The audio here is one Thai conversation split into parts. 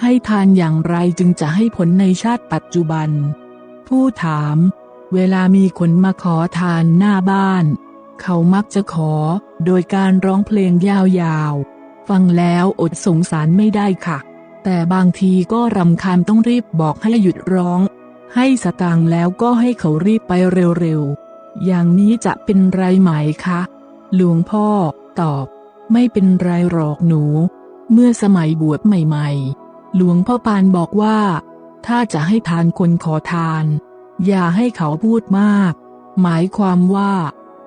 ให้ทานอย่างไรจึงจะให้ผลในชาติปัจจุบัน ผู้ถาม เวลามีคนมาขอทานหน้าบ้าน เขามักจะขอ โดยการร้องเพลงยาวๆ ฟังแล้วอดสงสารไม่ได้ค่ะ แต่บางทีก็รำคาญต้องรีบบอกให้หยุดร้อง ให้สตางค์แล้วก็ให้เขารีบไปเร็วๆ อย่างนี้จะเป็นไรไหมคะ หลวงพ่อ ตอบ ไม่เป็นไรหรอกหนู เมื่อสมัยบวชใหม่ ๆ หลวงพ่อปานบอกว่า ถ้าจะให้ทานคนขอทาน อย่าให้เขาพูดมาก หมายความว่า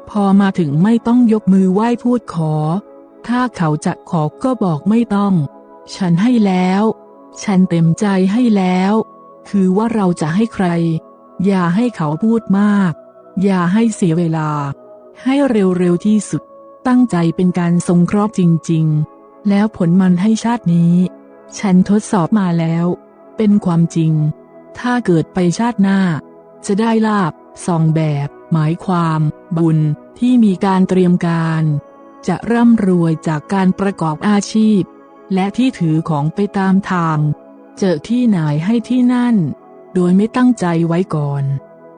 พอมาถึงไม่ต้องยกมือไหว้พูดขอ ถ้าเขาจะขอก็บอกไม่ต้อง ฉันให้แล้ว ฉันเต็มใจให้แล้ว คือว่าเราจะให้ใคร อย่าให้เขาพูดมาก อย่าให้เสียเวลา ให้เร็วๆที่สุด ตั้งใจเป็นการสงเคราะห์จริง ๆ แล้วผลมันให้ชาตินี้ ฉันทดสอบมาแล้ว เป็นความจริง ถ้าเกิดไปชาติหน้า จะได้ลาบสองแบบ หมายความ บุญที่มีการเตรียมการ จะร่ำรวยจากการประกอบอาชีพ และที่ถือของไปตามทาง เจอที่ไหนให้ที่นั่น โดยไม่ตั้งใจไว้ก่อน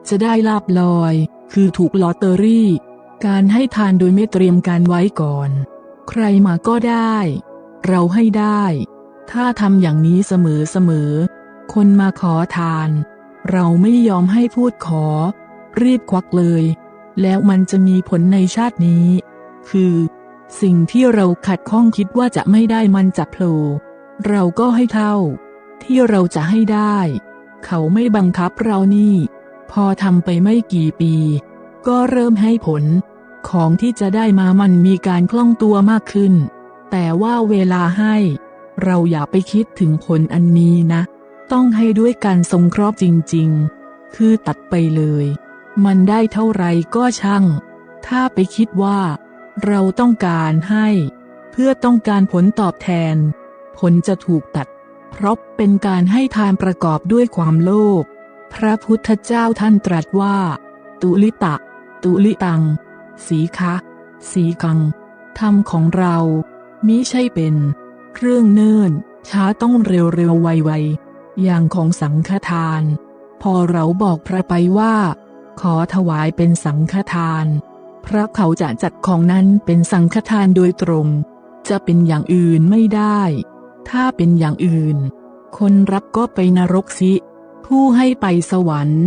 จะได้ลาบลอย คือถูกลอตเตอรี่ การให้ทานโดยไม่เตรียมการไว้ก่อน ใครมาก็ได้ เราให้ได้ ถ้าทำอย่างนี้เสมอๆ คนมาขอทาน เราไม่ยอมให้พูดขอ รีบควักเลย แล้วมันจะมีผลในชาตินี้ คือ สิ่งที่เราขัดข้องคิดว่าจะไม่ได้มันจะโผล่เราก็ให้เท่า ที่เราจะให้ได้ เขาไม่บังคับเรานี่ พอทำไปไม่กี่ปี ก็เริ่มให้ผล ของที่จะได้มามันมีการคล่องตัวมากขึ้น แต่ว่าเวลาให้ เราอย่าไปคิดถึงผลอันนี้นะ ต้องให้ด้วยการสงคราะห์จริงๆ คือตัดไปเลย มันได้เท่าไรก็ช่าง ถ้าไปคิดว่า เราต้องการให้ เพื่อต้องการผลตอบแทน ผลจะถูกตัด เพราะเป็นการให้ทานประกอบด้วยความโลภพระพุทธเจ้าท่านตรัสว่า ตุลิตะ ตุลิตัง สีคะ สีกังธรรมของเรามิใช่เป็น เรื่องเนิ่น ช้าต้องเร็วๆไวๆอย่างของสังฆทาน พอเราบอกพระไปว่า ขอถวายเป็นสังฆทาน พระเขาจะจัดของนั้นเป็นสังฆทานโดยตรง จะเป็นอย่างอื่นไม่ได้ ถ้าเป็นอย่างอื่น คนรับก็ไปนรกสิ ผู้ให้ไปสวรรค์